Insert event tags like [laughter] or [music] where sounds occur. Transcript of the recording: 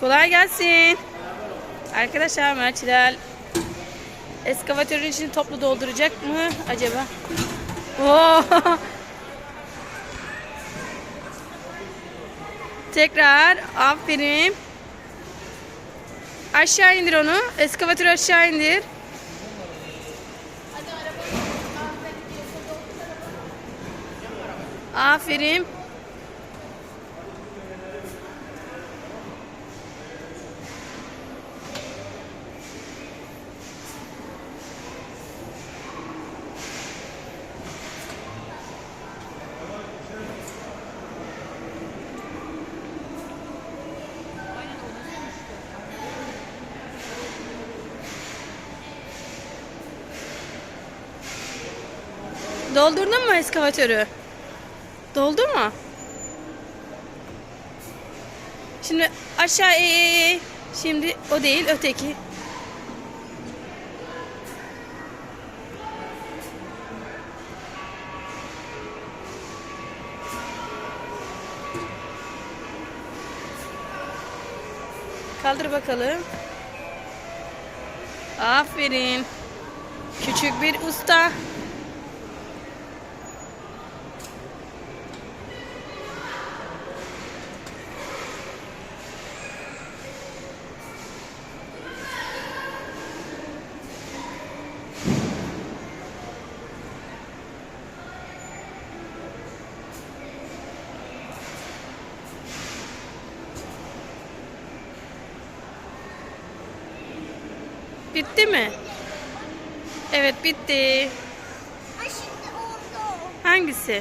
Kolay gelsin. Arkadaşlar Merçilal eskavatörün içini toplu dolduracak mı acaba? Oo. [laughs] Tekrar aferin. Aşağı indir onu. Eskavatörü aşağı indir. Aferin. Doldurdun mu eskavatörü? Doldu mu? Şimdi aşağı. Şimdi o değil öteki. Kaldır bakalım. Aferin. Küçük bir usta. Bitti mi? Evet bitti. Ha şimdi oldu. Hangisi?